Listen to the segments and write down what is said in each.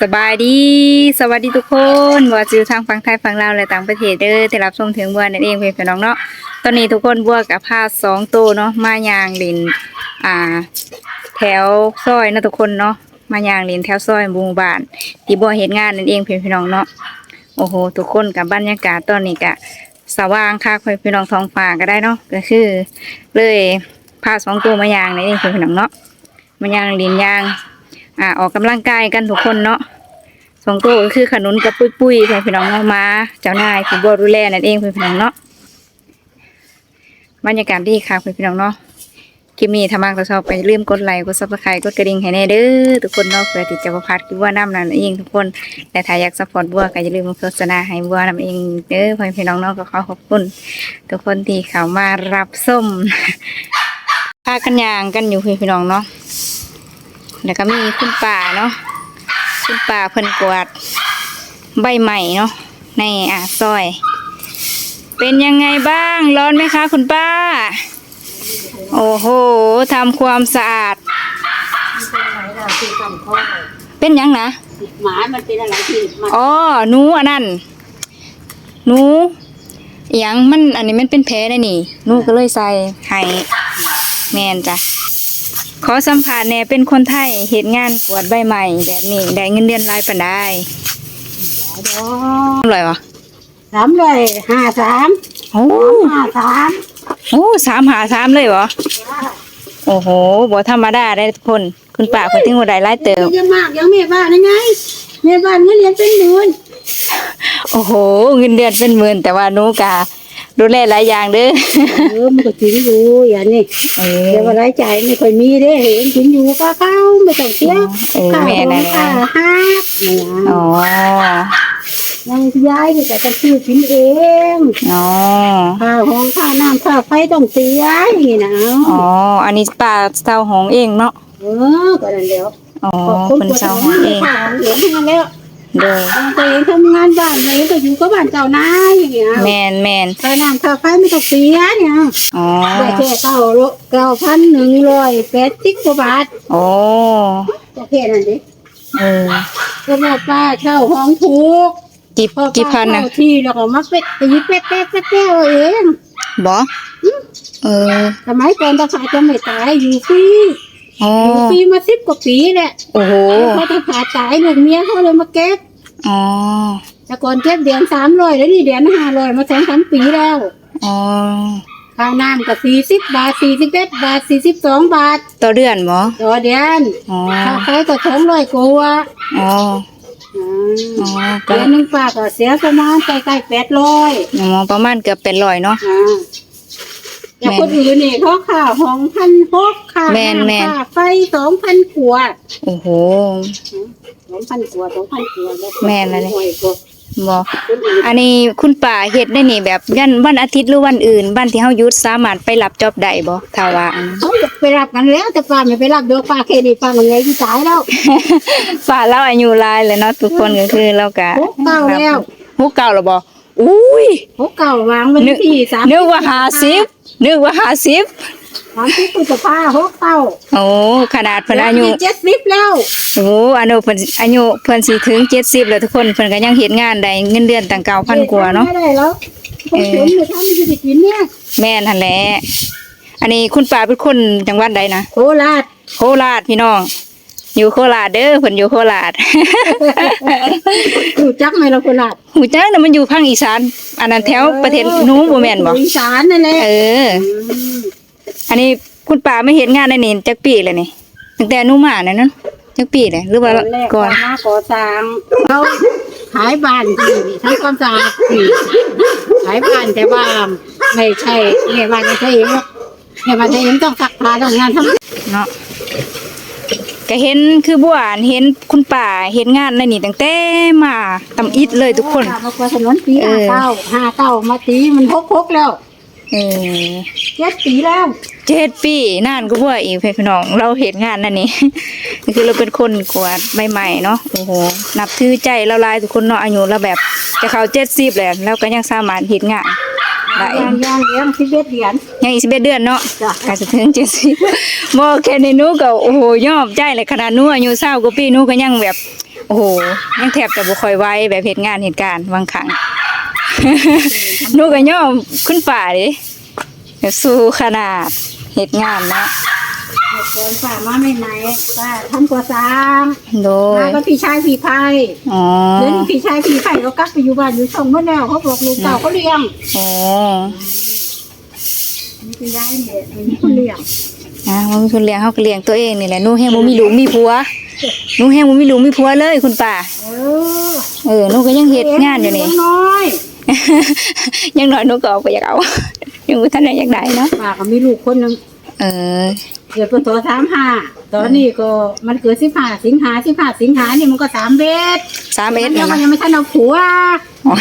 สบายดี สวัสดีทุกคนบัวจิวทางฝั่งไทยฝั่งลาวและต่างประเทศเด้อที่รับชมถึงบัวนั่นเองเพื่อนพี่น้องเนาะตอนนี้ทุกคนบัวกับพาสองโตวเนาะมายางลินอ่า แถวซอยนะทุกคนเนาะมายางลินแถวซอยหมู่บ้านที่บัวเฮ็ดงานนั่นเองเพื่อนพี่น้องเนาะโอ้โหทุกคนกับบรรยากาศตอนนี้กะสว่างค่ะเพื่อนพี่น้องท้องฟ้าก็ได้เนาะก็คือ เลยพาสองตัวมายางนั่นเองเพื่อนพี่น้องเนาะมายางลินยาง อ่าออกกำลังกายกันทุกคนเนาะสองตัวก็คือขนุนกับปุ้ยปุ้ยๆเพื่อนพี่น้องเนาะมา เจ้านายผู้บดูแลนั่นเองเพื่อนพี่น้องเนาะบรรยากาศดีค่ะเพื่อนพี่น้องเนาะคลิปนี้ถ้ามากก็ชอบไปอย่าลืมกดไลค์กดซับสไครต์กดกระดิ่งให้แน่เด้อทุกคนเนาะเพื่อที่จะประพัดคลิปว่าน้ำนั่นเองทุกคนแต่ถ้าอยากสปอร์ตบัวก็อย่าลืมมาโฆษณาให้บัวนำเองเด้อเพื่อนพี่น้องเนาะก็ขอขอบคุณทุกคนที่เข้ามารับส้มพากันยางกันอยู่เพื่อนพี่น้องเนาะ แล้วก็มีคุณป่าเนาะคุณป่าเพิ่นกวาดใบใหม่เนาะในอาซอย เป็นยังไงบ้างร้อนไหมคะ คุณป้า โอ้โหทำความสะอาด เป็นยังนะหมามันเป็นอะไรที่มันอ๋อหนูอันนั้นหนูอหยังมันอันนี้มันเป็นแผลได้นี่หนูก็เลยใส่ให้แมนจ้ะ ขอสัมภาษณ์แหน่เป็นคนไทยเหตุงานกวาดใบใหม่แบบนี้ได้เงินเดือนรายปันได้อร่อยวะสามเลยห้าสามโอ้ห้าสามโอ้สามหาสามเลยวะโอ้โหบ่ธรรมดาได้ทุกคนคุณป้าเพิ่นถึงบ่ได้รายเติมยังมากยังแม่บ้านยังไงแม่บ้านเงินเรียนเป็นหมื่นโอ้โห เงินเดือนเป็นหมื่นแต่ว่าหนูกะ ดูแลหลายอย่างเด้อเออมันก็กินอยู่อย่างนี้เอเดี๋ยวอว่ารายจ่ายไม่ค่อยมีเด้เห็นกินอยู่ก็เข้าไม่ต้องเสียเออค่าแม่ขอนั่งนแหละค่าห้าเนี่ยอ๋อยังย้ายนี่ก็ต้องซื้อกินเองอ๋อค่าห้องค่าน้ำค่าไฟต้องเสียอย่างนี้นะอ๋ออันนี้ป้าเช่าหองเองเนาะเออก็นั่นเดียวอ๋อขอบคุณเพิ่นผู้เช่าชมหองเองค่ะเหลือให้มาแล้ว เด้อตัวเองทำงานบ้านตัวเองก็อยู่กับบ้านเจ้านายอย่างเงี้ยแมนแมนค่าน้ำค่าไฟไม่ต้องเสียเนี่ยอ๋อได้แค่เก้าร้อยเก้าพันหนึ่งร้อยแปดสิบกว่าบาทโอ้ก็แค่นั้นดิเออก็บอกป้าเช่าห้องถูกกี่พอกี่พันนะเช่าที่แล้วก็มาเป็ดตีเป็ดเป็ดเป็ดเป้เองบอเออสมัยก่อนตาขาจะไม่ตายอยู่ฟรี อ๋ออยู่ฟรีมาสิบกว่าปีแหละโอ้โหพอตาขาตายลูกเมียเขาเลยมาเก็บอ๋อแต่ก่อนเก็บเดือนสามร้อยแล้วนี่เดือนห้าร้อยมาสองสามปีแล้วอ๋อค่าน้ำก็สี่สิบบาทสี่สิบเอ็ดบาทสี่สิบสองบาท ต่อเดือนบอต่อเดือนอ๋อค่าไฟก็สองร้อยกว่าอ๋ออืมอ๋อก็เดือนหนึงป้าก็เสียประมาณใกล้ๆแปดร้อยอ๋อประมาณเกือบเป็นร้อยเนาะ อ่าอย่างคนอื่นนี่เขาค่าห้องพันหกค่าแม่นแม่นน้ำค่าไฟสองพันกว่าโอ้โห สองพันกว่าสองพันกว่าล้วแม่นแล้วนี่โอ้ยกว่าบอคนอื่นอันนี้คุณป่าเฮ็ดได้นี่ แบบยันวันอาทิตย์หรือวันอื่นวันที่เฮาหยุดสามารถไปรับจอบได้บ่ถ้าว่าอันเขาอยากไปรับกันแล้วแต่ป้าไม่ไปรับเดี๋ยวป้าแค่นี้ป้ามันไงที่ตายแล้ว ป่าเราอายุหลายเลยเนาะทุกคนก็คือเราก็หกเก้าแล้ว ฮู้เก่าแล้วบ่ อุ้ยหกเก้าวางไว้นึกที่สามนึกว่าหาสิบนึกว่าหาสิบสามสิบตุลาหกเก้าโอ้ขนาดเพิ่นอายุเจ็ดสิบแล้วโอ้อายุเพิ่นอายุเพิ่นสิถึงเจ็ดสิบแล้วทุกคนเพิ่นก็ยังเฮ็ดงานได้เงินเดือนตั้งเก้าพันกว่าเนาะไม่ได้แล้วคนถึงไม่ทำไม่ได้กินเนี่ยแม่นหั่นแหละอันนี้คุณป้าเป็นคนจังหวัดใดนะโคราชโคราชพี่น้อง อยู่โคราชเด้อเพิ่นอยู่โคราชอยู่จักไหมเราโคราชหูจักน่ะมันอยู่ภาคอีสาน อันนั้นแถวประเทศหนูบ่แม่นบ่อีสานนั่นแหละเออมอันนี้คุณป้าไม่เห็นงานได้นี่จักปีเลยนี่ตั้งแต่หนูมานั่นเนาะจักปีเลยหรือว่าตอนแรกก่ก่ออนนมาก่อสร้างเขาขายบ้านที่ทำความสะอาดที่ขายบ้านแต่ว่าไม่ใช่ไม่ว่าจะใช่เองหรอกไม่ว่าจะเองต้องซักผ้าต้องงานทำเนาะ ก็เห็นคือบัวอ่านเห็นคุณป้าเห็นงานในนี่ตั้งแต่มาตำอิดเลยทุกคนมากว่าถนนปีเอห้าอเก้าห้าเก้ามาตีมันหกหกแล้วเออเจ็ดปีแล้วเจ็ดปีนานก็บัวอีกพี่น้อง เราเห็นงานนั่นนี่คือเราเป็นคนกวาดใหม่ๆเนาะโอ้โหนับถือใจเราหลายทุกคนเนาะอายุเราแบบจะเข้าเจ็ดสิบแล้วเราก็ยังสามารถเห็นงาน ได้ยางยางเลี้ยงสิบเอ็ดเหรียญยังอีกสิบเอ็ดเดือนเนาะจ้ะก็จะถึงเจ็ดสิบโมแค่ในหนู้ก็โอ้โหยอมใจเลยขนาดหนู้อายุเศร้ากว่าปีหนู้ก็ยังแบบโอ้โหยังแทบจะบ่ค่อยไหวแบบเหตุงานเหตุการณ์บางครั้ง หนูก็ย่อมขึ้นป่าดิแบบสู้ขนาดเหตุงานนะ เมื่อก่อนป้ามาไม่ไหนป้าทำก่อสร้างโดยมาก็พี่ชายพี่ไพ่อ๋อเดี๋ยวนี้พี่ชายพี่ไพ่เขากลับไปอยู่บ้านอยู่ช่องเมื่อแล้วเขาบอกลูกเต่าเขาเลี้ยงอ๋อนี่เป็นได้เนี่ยมีคนเลี้ยงอะบ่มีคนเลี้ยงเฮาก็เลี้ยงตัวเองนี่แหละหนูแฮงบ่มีลูกมีผัวหนูแฮงบ่มีลูกมีผัวเลยคุณป้าเออเออหนูก็ยังเฮ็ดงานอยู่นี่เลี้งน้อยยังน้อยหนูก็ออกไปอยากเอายังบ่ทันได้อยากได้เนาะป้าก็มีลูกคนหนึงเออ เกิดพศสามห้าตอนนี้ก็มันเกิดสิบห้าสิงหาสิบห้าสิงหานี่มันก็สามเบส3เอ็ดยันะงนะยังไม่ทันเอาผัวอ๋อ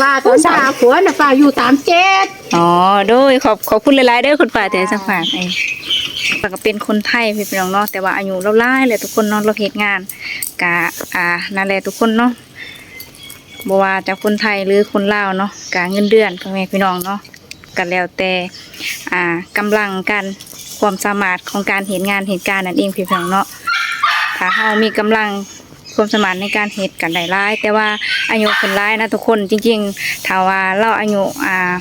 ป้าตอนป้าเอาผัวน่ะป้าอยู่สามเจ็ดอ๋อโดยขอบขอบคุณหลายๆเด้อคุณป้าแต่สักฝากไอ้ป้าก็เป็นคนไทยพี่น้องเนาะแต่ว่าอายุเราหลายแหละทุกคนเนาะเราเฮ็ดงานกะอ่านั่นแหละทุกคนเนาะบ่ว่าจะคนไทยหรือคนลาวเนาะกะเงินเดือนพ่อแม่พี่น้องเนาะก็แล้วแต่อ่ากำลังการ ความสามารถของการเห็นงานเหตุการณ์นั่นเองพี่น้องเนาะถ้าเฮามีกำลังความสมารถในการเฮ็ดกันได้หลาย แต่ว่าอายุเพิ่นหลายนะทุกคนจริงๆถ้าว่าเราอายุอ่า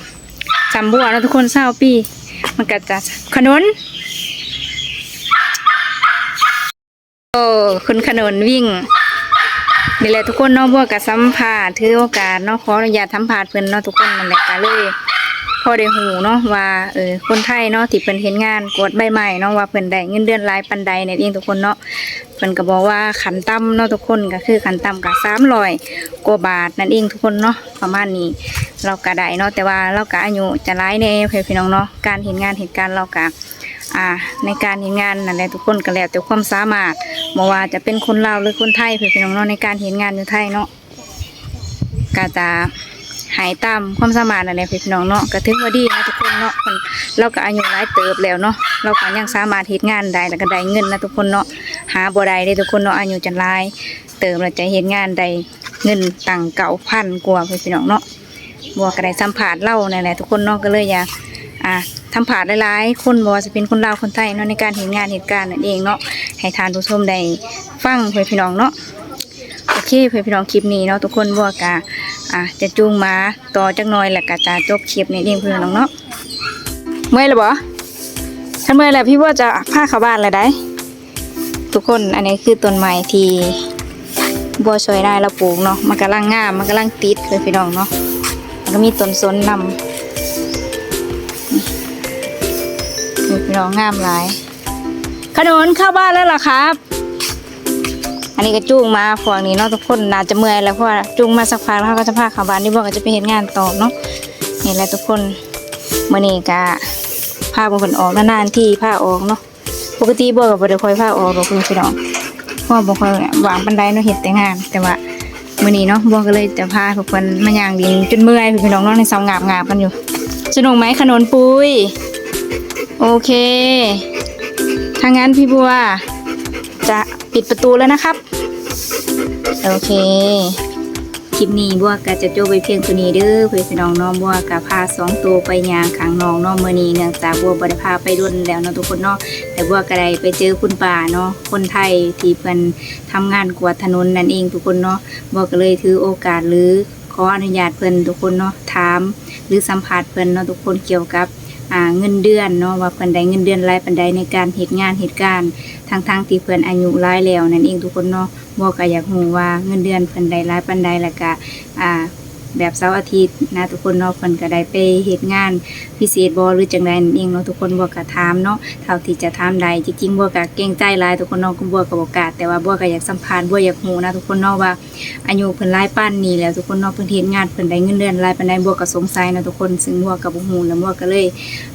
จำบัวเนาะทุกคนเศร้าปี มันก็จะขนุนโอ้คุณขนุนวิ่งนี่แหละทุกคนเนาะบัวกับสัมภาษณ์ถือโอกาสเนาะขออนุญาตสัมภาษณ์เพิ่อนเนาะทุกคนนั่นแหละก็เลย พอได้หูเนาะว่าเออคนไทยเนาะที่เพิ่นเห็นงานกวดใบไม้เนาะว่าเพิ่นได้เงินเดือนหลายปันใดเนี่ยเองทุกคนเนาะเพิ่นก็บอกว่าขันต่ำเนาะทุกคนก็คือขันต่ำก็300กว่าบาทนั่นเองทุกคนเนาะประมาณนี้เราก็ได้เนาะแต่ว่าเราก็อายุจะร้ายในเพื่อพี่น้องเนาะการเห็นงานเหตุการณ์เราก็อ่าในการเห็นงานนั่นแหละทุกคนก็แล้วแต่ความสามารถบ่ว่าจะเป็นคนลาวหรือคนไทยเพื่อพี่น้องเนาะในการเห็นงานอยู่ไทยเนาะก็จะ หายตามความสามารถนั่นแหละเพื่อนพี่น้องเนาะก็ถือว่าดีนะทุกคนเนาะคนเราก็อายุหลายเติบแล้วเนาะเราก็ยังสามารถเฮ็ดงานได้แล้วก็ได้เงินนะทุกคนเนาะหาบ่ได้เด้ทุกคนเนาะอายุจะหลาย เติมแล้วจะเฮ็ดงานได้เงินตังเก่าพันกว่าเพื่อนพี่น้องเนาะบัวก็ได้สัมผัสเล่านั่นแหละทุกคนเนาะก็เลยอยากอ่าทำผ่านหลายๆ คนบัวจะเป็นคนลาวคนไทยเนาะในการเห็นงานเหตุการณ์นั่นเองเนาะให้ทานผู้ชมได้ฟังเพื่อพี่น้องเนาะโอเคเพื่อพี่น้องคลิปนี้เนาะทุกคนบัวกะ อ่าจะจูงมาต่อจักหน่อยแหละก็จะจบคลิปนี้เองเพื่อนพี่น้องเนาะเมื่อยแล้วบ่ถ้าเมื่อยแล้วพี่บัวจะพาเข้าบ้านเลยได้ทุกคนอันนี้คือต้นไม้ที่บัวช่วยได้เราปลูกเนาะมันกำลังงามมันกำลังติดเพื่อนพี่น้องเนาะแล้วก็มีต้นสนนำนี่พี่น้องงามหลายขนุนเข้าบ้านแล้วหรอครับ อันนี้ก็จูงมาพวกนี้เนาะทุกคนน่าจะเมื่อยแล้วเพราะว่าจูงมาสักพักแล้วเขาก็จะพาเข้าบ้านนี่บอกก็จะไปเห็นงานต่อเนาะนี่แหละทุกคนมื่อนี้ก็พาบางคนออกนานๆที่พาออกเนาะปกติบอกกับบ่ได้ค่อยพาออกหรอกคุณพี่น้องเพราะว่าบ่ค่อยวางบันไดเนาะเฮ็ดแต่งาน แต่ว่ามื่อนี้เนาะบัวก็เลยจะพาทุกคนมาย่างดินจนเมื่อยพี่น้องเนาะในเสางาบงาบกันอยู่สนุกไหมขนนปุยโอเคถ้างั้นพี่บัวจะ ปิดประตูแล้วนะครับ โอเค คลิปนี้บัวก็จะจบไปเพียงตัวนี้เด้อเพื่อนน้องน้องบัวกับพาสองตัวไปย่างขังน้องน้องเมื่อนี้เนื่องจากบัวบ่ได้พาไปรุ่นแล้วเนาะทุกคนเนาะแต่บัวก็ได้ไปเจอคุณป่าเนาะคนไทยที่เพิ่นทำงานกวาดถนนนั่นเองทุกคนเนาะบอกก็เลยถือโอกาสหรือขออนุญาตเพิ่นทุกคนเนาะถาม หรือสัมภาษณ์เพิ่นเนาะทุกคนเกี่ยวกับ อ่าเงินเดือนเนาะว่าเพิ่นได้เงินเดือนรายปานใดในการเหตุงานเหตุการณ์ทั้งๆที่เพิ่นอายุหลายแล้วนั่นเองทุกคนเนาะบอกก็อยากรู้ว่าเงินเดือนเพิ่นได้รายปานใดแล้วก็อ่า แบบเสาร์อาทิตย์นะทุกคนเนาะเพิ่นก็ได้ไปเฮ็ดงานพิเศษบ่หรือจังไดนั่นเองเนาะทุกคนบัวก็ถามเนาะเท่าที่จะถามได้จริงๆบัวก็เกรงใจหลายทุกคนเนาะก็บัวก็บ่กล้าแต่ว่าบัวก็อยากสัมภาษณ์บัวอยากรู้นะทุกคนเนาะว่าอายุเพิ่นหลายปานนี้แล้วทุกคนเนาะเพิ่นเฮ็ดงานเพิ่นได้เงินเดือนหลายปานใดบัวก็สงสัยเนาะทุกคนซึ่งบัวก็บ่ฮู้แล้วบัวก็เลย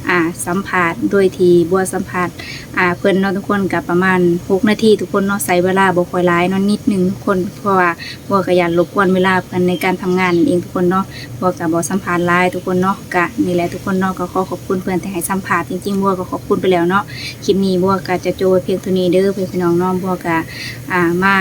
อ่าสัมภาษณ์โดยที่บัวสัมภาษณ์อ่าเพิ่นเนาะทุกคนก็ประมาณ6นาทีทุกคนเนาะใช้เวลาบ่ค่อยหลายเนาะนิดนึงทุกคนเพราะว่าบัวก็อยากรบกวนเวลาเพิ่นในการทำงานนั่นเองทุกคนเนาะบัวกับบอสัมภาษณ์ไลน์ทุกคนเนาะกะนี่แหละทุกคนเนาะก็ขอขอบคุณเพื่อนที่ให้สัมภาษณ์จริงๆบัวก็ขอบคุณไปแล้วเนาะคลิปนี้บัวก็จะโจยเพียงเท่านี้เด้อเพื่อนพี่น้องน้องบัวก็อ่ามา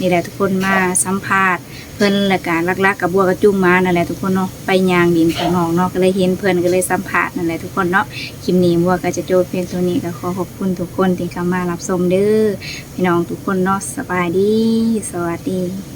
นี่แหละทุกคนมาสัมภาษณ์เพิ่อนละกะลักๆกับบัวกับจุ้งมานั่นแหละทุกคนเนาะไปยางดินข้างนอกเนาะก็เลยเห็นเพิ่อนก็เลยสัมภาษณ์นั่นแหละทุกคนเนาะคลิปนี้บัวก็จะโจยเพียงเท่านี้ก็ขอขอบคุณทุกคนที่เข้ามารับชมเด้อพี่น้องทุกคนเนาะสบายดี สวัสดี